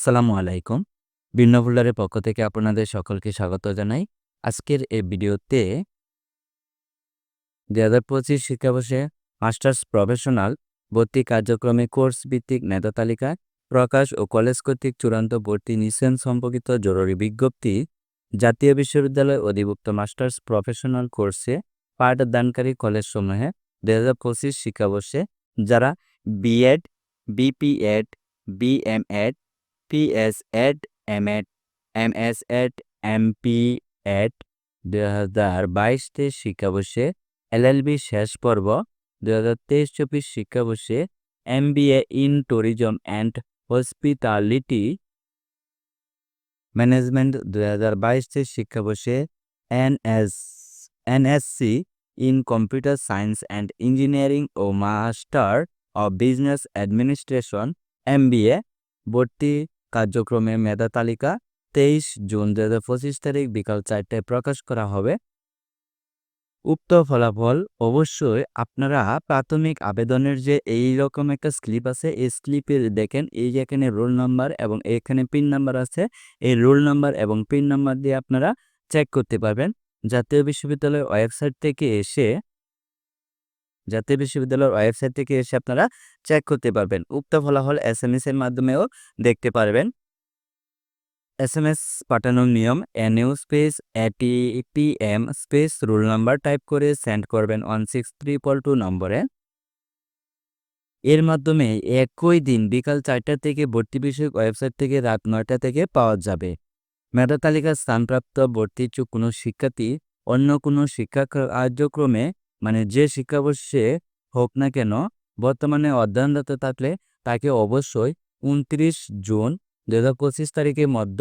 আসসালামু আলাইকুম। ভিন্ন পক্ষ থেকে আপনাদের সকলকে স্বাগত জানাই। আজকের এই ভিডিওতে দুই হাজার পঁচিশ শিক্ষাবর্ষে মাস্টার্স প্রফেশনাল ভর্তি কার্যক্রমে কোর্স ভিত্তিক মেধা তালিকা প্রকাশ ও কলেজ কর্তৃক চূড়ান্ত ভর্তি নিশ্চয়ন সম্পর্কিত জরুরি বিজ্ঞপ্তি, জাতীয় বিশ্ববিদ্যালয় অধিভুক্ত মাস্টার্স প্রফেশনাল কোর্সে পাঠদানকারী কলেজসমূহে দুই হাজার পঁচিশ শিক্ষাবর্ষে যারা B Ed B P Ed B M Ed PS at M at M S Ed MP at দুই হাজার বাইশ তেইশ শিক্ষাবর্ষে এলএলবি শেষ পর্ব দুই হাজার তেইশ চব্বিশ শিক্ষাবর্ষে M B A in tourism and hospitality management দুই হাজার বাইশ তেইশ শিক্ষাবর্ষে NS NSC in computer science and engineering O master of business administration M B A ভর্তি কার্যক্রমে মেধা তালিকা তেইশ জুন দু হাজার পঁচিশ তারিখ বিকাল চারটায় প্রকাশ করা হবে। উক্ত ফলাফল অবশ্যই আপনারা প্রাথমিক আবেদনের যে এই রকম একটা স্লিপ আছে, এই স্লিপে দেখেন, এই এখানে রোল নাম্বার এবং এখানে পিন নাম্বার আছে, এই রোল নাম্বার এবং পিন নাম্বার দিয়ে আপনারা চেক করতে পারবেন। জাতীয় বিশ্ববিদ্যালয়ের ওয়েবসাইট থেকে এসে জাতীয় বিশ্ববিদ্যালয়ের ওয়েবসাইট থেকে এসে আপনারা চেক করতে পারবেন। উক্ত ফলাফল এস এম এর মাধ্যমেও দেখতে পারবেন। এস এম এস পাঠানোর নিয়ম এনইউ স্পেস এটি P M space roll number type করে সেন্ড করবেন ওয়ান সিক্স ট্রিপল টু নম্বরে। এর মাধ্যমে একই দিন বিকাল চারটা থেকে ভর্তি বিষয়ক ওয়েবসাইট থেকে রাত নয়টা থেকে পাওয়া যাবে। মেধা তালিকার স্থানপ্রাপ্ত ভর্তি ইচ্ছুক কোনো শিক্ষার্থী, অন্য কোনো শিক্ষা কার্যক্রমে মানে যে শিক্ষাবর্ষে হোক না কেন, বর্তমানে অধ্যয়নরত থাকলে তাকে অবশ্যই উনত্রিশ জুন দু হাজার পঁচিশ তারিখের মধ্য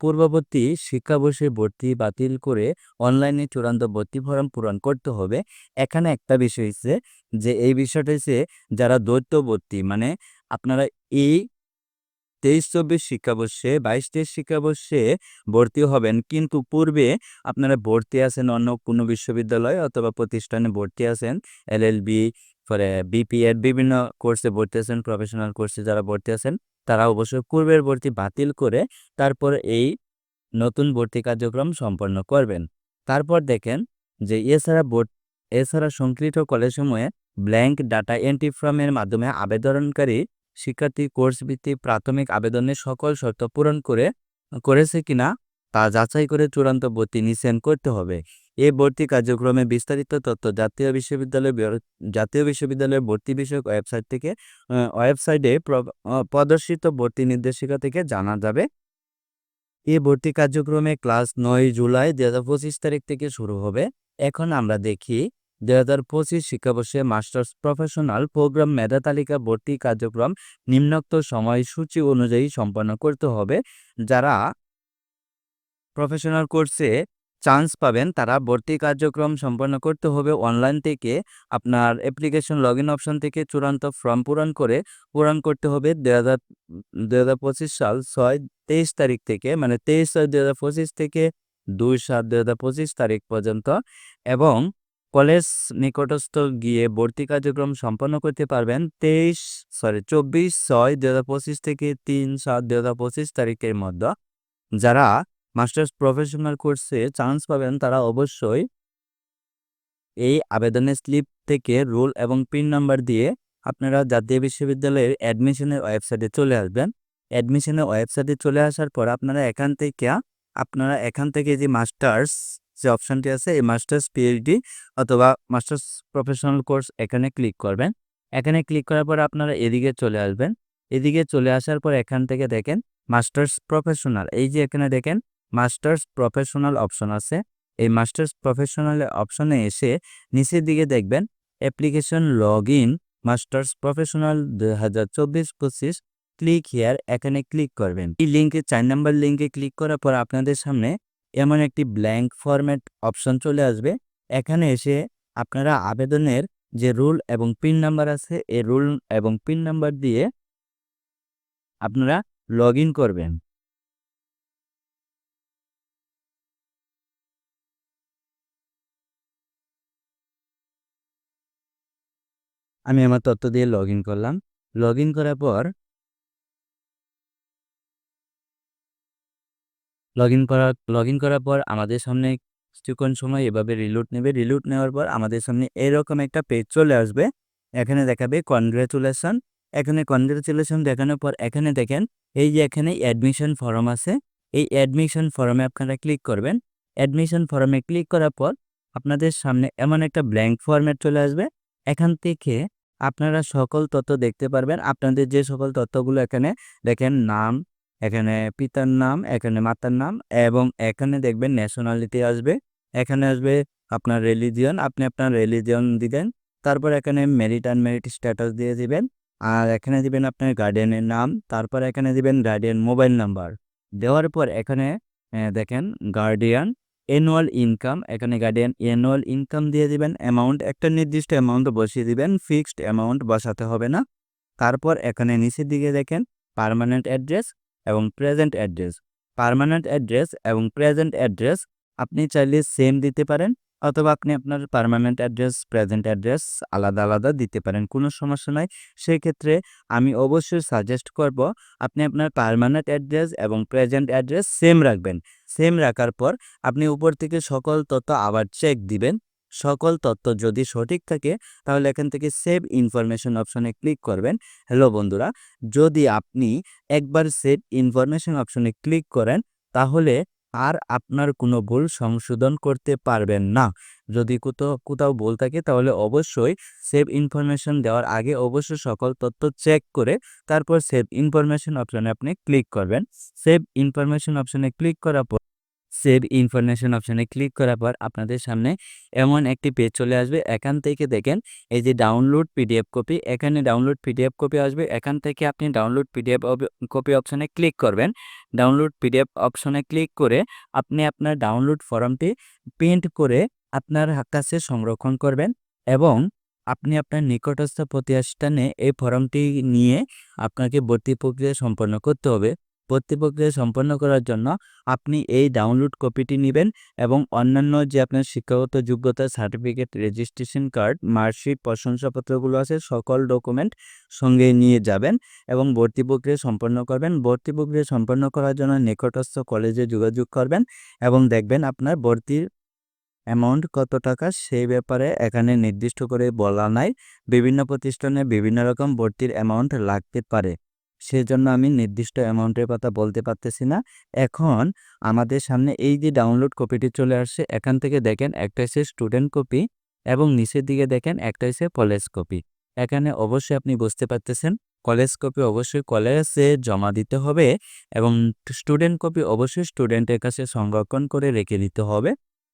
পূর্ববর্তী শিক্ষাবর্ষে ভর্তি বাতিল করে অনলাইনে চূড়ান্ত ভর্তি ফর্ম পূরণ করতে হবে। এখানে একটা বিষয় হচ্ছে যে, এই বিষয়টা হচ্ছে যারা দ্বৈত ভর্তি মানে আপনারা এই তেইশ চব্বিশ শিক্ষাবর্ষে, বাইশ তেইশ শিক্ষাবর্ষে ভর্তি হবেন। কিন্তু পূর্বে আপনারা ভর্তি আছেন অন্য কোনো বিশ্ববিদ্যালয় অথবা প্রতিষ্ঠানে ভর্তি আছেন। এল এলএলবি পরে বিপিএড বিভিন্ন কোর্সে ভর্তি আছেন, প্রফেশনাল কোর্সে যারা ভর্তি আছেন, তারা অবশ্যই পূর্বের ভর্তি বাতিল করে তারপর এই নতুন ভর্তি কার্যক্রম সম্পন্ন করবেন। তারপর দেখেন যে এছাড়া ভোট এছাড়া সংকলিত কলেজসমূহে ব্ল্যাঙ্ক ডাটা এন্ট্রি ফর্মের মাধ্যমে আবেদনকারী শিক্ষার্থী কোর্স ভিত্তিক প্রাথমিক আবেদনের সকল শর্ত পূরণ করে, করেছে কিনা তা যাচাই করে চূড়ান্ত ভর্তি নিশ্চয়ন করতে হবে। এই ভর্তি কার্যক্রমে বিস্তারিত তথ্য জাতীয় বিশ্ববিদ্যালয় জাতীয় বিশ্ববিদ্যালয়ের ভর্তি বিষয়ক ওয়েবসাইট থেকে ওয়েবসাইটে প্রদর্শিত ভর্তি নির্দেশিকা থেকে জানা যাবে। এই ভর্তি কার্যক্রমে ক্লাস নয় জুলাই দু হাজার পঁচিশ তারিখ থেকে শুরু হবে। এখন আমরা দেখি দুই হাজার পঁচিশ শিক্ষাবর্ষে মাস্টার্স প্রফেশনাল প্রোগ্রাম মেধা তালিকা ভর্তি কার্যক্রম নিম্নোক্ত সময়সূচি অনুযায়ী সম্পন্ন করতে হবে। যারা প্রফেশনাল কোর্সে চান্স পাবেন, তারা ভর্তি কার্যক্রম সম্পন্ন করতে হবে অনলাইন থেকে। আপনার অ্যাপ্লিকেশন লগ ইন অপশন থেকে চূড়ান্ত ফর্ম পূরণ করে, পূরণ করতে হবে দু হাজার সাল ছয় তেইশ তারিখ থেকে মানে তেইশ ছয় দু থেকে দুই সাত দু তারিখ পর্যন্ত। এবং কলেজ নিকটস্থ গিয়ে ভর্তি কার্যক্রম সম্পন্ন করতে পারবেন তেইশ সরি চব্বিশ, ছয় দু হাজার পঁচিশ থেকে তিন, সাত দু হাজার পঁচিশ তারিখের মধ্যে। যারা মাস্টার্স প্রফেশনাল কোর্সে চান্স পাবেন, তারা অবশ্যই এই আবেদনের স্লিপ থেকে রোল এবং পিন নাম্বার দিয়ে আপনারা জাতীয় বিশ্ববিদ্যালয়ের অ্যাডমিশনের ওয়েবসাইটে চলে আসবেন। অ্যাডমিশনের ওয়েবসাইটে চলে আসার পর আপনারা এখান থেকে, আপনারা এখান থেকে যে মাস্টার্স যে অপশানটি আছে, এই মাস্টার্স পিএইচডি অথবা মাস্টার্স প্রফেশনাল কোর্স এখানে ক্লিক করবেন। এখানে ক্লিক করার পর আপনারা এদিকে চলে আসবেন। এদিকে চলে আসার পর এখান থেকে দেখেন মাস্টার্স প্রফেশনাল এই যে এখানে দেখেন মাস্টার্স প্রফেশনাল অপশন আছে। এই মাস্টার্স প্রফেশনাল অপশনে এসে নিচের দিকে দেখবেন application log in masters professional দু হাজার চব্বিশ পঁচিশ ক্লিক হেয়ার এখানে ক্লিক করবেন। এই লিঙ্কে চার নাম্বার লিঙ্কে ক্লিক করার পর আপনাদের সামনে এমন একটি ব্ল্যাঙ্ক ফরম্যাট অপশন চলে আসবে। এখানে এসে আপনারা আবেদনের যে রুল এবং পিন নাম্বার আছে, এই রুল এবং পিন নাম্বার দিয়ে আপনারা লগ করবেন। আমি আমার তথ্য দিয়ে লগ করলাম। লগ করার পর লগ ইন করা লগ ইন করার পর আমাদের সামনে কিছুক্ষণ সময় এভাবে রিলোড নেবে। রিলোড নেওয়ার পর আমাদের সামনে এরকম একটা পেজ চলে আসবে। এখানে দেখাবে কনগ্রেচুলেশন এখানে কনগ্রেচুলেশন দেখানোর পর এখানে দেখেন, এই যে এখানে অ্যাডমিশন ফর্ম আছে, এই অ্যাডমিশন ফর্মে আপনারা ক্লিক করবেন। অ্যাডমিশন ফর্মে ক্লিক করার পর আপনাদের সামনে এমন একটা ব্ল্যাঙ্ক ফরম্যাট চলে আসবে। এখান থেকে আপনারা সকল তথ্য দেখতে পারবেন। আপনাদের যে সকল তথ্যগুলো এখানে দেখেন, নাম এখানে পিতার নাম, এখানে মাতার নাম এবং এখানে দেখবেন ন্যাশনালিটি আসবে। এখানে আসবে আপনার রিলিজিয়ন আপনি আপনার রিলিজিয়ন দিবেন, তারপর এখানে মেরিট অ্যান্ড মেরিট স্ট্যাটাস দিয়ে দিবেন। আর এখানে দিবেন আপনার গার্ডিয়ানের নাম, তারপর এখানে দিবেন গার্ডিয়ান মোবাইল নাম্বার দেওয়ার পর এখানে দেখেন গার্ডিয়ান অ্যানুয়াল ইনকাম এখানে গার্ডিয়ান অ্যানুয়াল ইনকাম দিয়ে দিবেন। অ্যামাউন্ট একটা নির্দিষ্ট অ্যামাউন্ট বসিয়ে দিবেন ফিক্সড অ্যামাউন্ট বসাতে হবে না। তারপর এখানে নিচের দিকে দেখেন পার্মানেন্ট অ্যাড্রেস এবং প্রেজেন্ট অ্যাড্রেস পার্মানেন্ট অ্যাড্রেস এবং প্রেজেন্ট অ্যাড্রেস আপনি চাইলে সেম দিতে পারেন, অথবা আপনি আপনার পার্মানেন্ট অ্যাড্রেস প্রেজেন্ট অ্যাড্রেস আলাদা আলাদা দিতে পারেন, কোনো সমস্যা নাই। সেই ক্ষেত্রে আমি অবশ্যই সাজেস্ট করব, আপনি আপনার পার্মানেন্ট অ্যাড্রেস এবং প্রেজেন্ট অ্যাড্রেস সেম রাখবেন। সেম রাখার পর আপনি উপর থেকে সকল তথ্য আবার চেক দিবেন। সকল তথ্য যদি সঠিক থাকে, তাহলে এখান থেকে সেভ ইনফরমেশন অপশনে ক্লিক করবেন। হ্যালো বন্ধুরা, যদি আপনি একবার সেভ ইনফরমেশন অপশনে ক্লিক করেন, তাহলে আর আপনার কোনো ভুল সংশোধন করতে পারবেন না। যদি কোথাও কোথাও ভুল থাকে, তাহলে অবশ্যই সেভ ইনফরমেশন দেওয়ার আগে অবশ্যই সকল তথ্য চেক করে, তারপর সেভ ইনফরমেশন অপশনে আপনি ক্লিক করবেন। সেভ ইনফরমেশন অপশনে ক্লিক করার পর সেভ ইনফরমেশন অপশানে ক্লিক করার পর আপনাদের সামনে এমন একটি পেজ চলে আসবে। এখান থেকে দেখেন এই যে ডাউনলোড পিডিএফ কপি, এখানে ডাউনলোড পিডিএফ কপি আসবে। এখান থেকে আপনি ডাউনলোড পিডিএফ কপি অপশানে ক্লিক করবেন। ডাউনলোড পিডিএফ অপশনে ক্লিক করে আপনি আপনার ডাউনলোড ফর্মটি প্রিন্ট করে আপনার কাছে সংরক্ষণ করবেন এবং আপনি আপনার নিকটস্থ প্রতিষ্ঠানে এই ফর্মটি নিয়ে আপনাকে ভর্তি প্রক্রিয়া সম্পন্ন করতে হবে। ভর্তি প্রক্রিয়া সম্পন্ন করার জন্য আপনি এই ডাউনলোড কপিটি নেবেন এবং অন্যান্য যে আপনার শিক্ষাগত যোগ্যতা সার্টিফিকেট রেজিস্ট্রেশন কার্ড মার্কশিট প্রশংসাপত্রগুলো আছে, সকল ডকুমেন্ট সঙ্গে নিয়ে যাবেন এবং ভর্তি প্রক্রিয়া সম্পন্ন করবেন। ভর্তি প্রক্রিয়া সম্পন্ন করার জন্য নিকটস্থ কলেজে যোগাযোগ করবেন এবং দেখবেন আপনার ভর্তির অ্যামাউন্ট কত টাকা, সেই ব্যাপারে এখানে নির্দিষ্ট করে বলা নাই। বিভিন্ন প্রতিষ্ঠানে বিভিন্ন রকম ভর্তির অ্যামাউন্ট লাগতে পারে। সেজন্য আমি নির্দিষ্ট অ্যামাউন্টের কথা বলতে পারতেছি না। এখন আমাদের সামনে এই যে ডাউনলোড কপিটি চলে আসছে, এখান থেকে দেখেন একটা হচ্ছে স্টুডেন্ট কপি এবং নিচের দিকে দেখেন একটা হচ্ছে কলেজ কপি। এখানে অবশ্যই আপনি বুঝতে পারতেছেন, কলেজ কপি অবশ্যই কলেজে জমা দিতে হবে এবং স্টুডেন্ট কপি অবশ্যই স্টুডেন্টের কাছে সংরক্ষণ করে রেখে দিতে হবে।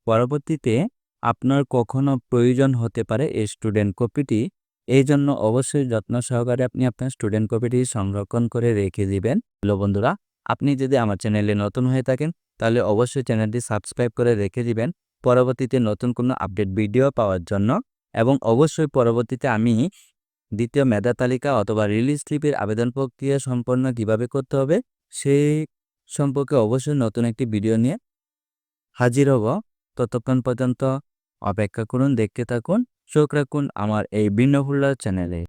পরবর্তীতে আপনার কখনো প্রয়োজন হতে পারে এই স্টুডেন্ট কপিটি এই জন্য অবশ্যই যত্ন সহকারে আপনি আপনার স্টুডেন্ট কপিটি সংরক্ষণ করে রেখে দিবেন। হ্যালো বন্ধুরা, আপনি যদি আমার চ্যানেলে নতুন হয়ে থাকেন, তাহলে অবশ্যই চ্যানেলটি সাবস্ক্রাইব করে রেখে দিবেন পরবর্তীতে নতুন কোনো আপডেট ভিডিও পাওয়ার জন্য। এবং অবশ্যই পরবর্তীতে আমি দ্বিতীয় মেধা তালিকা অথবা রিলিজ স্লিপের আবেদন প্রক্রিয়া সম্পন্ন কীভাবে করতে হবে সেই সম্পর্কে অবশ্যই নতুন একটি ভিডিও নিয়ে হাজির হব। ততক্ষণ পর্যন্ত অপেক্ষা করুন, দেখতে থাকুন। চোখ রাখুন আমার এই ভিন্নভুল্লার চ্যানেলে।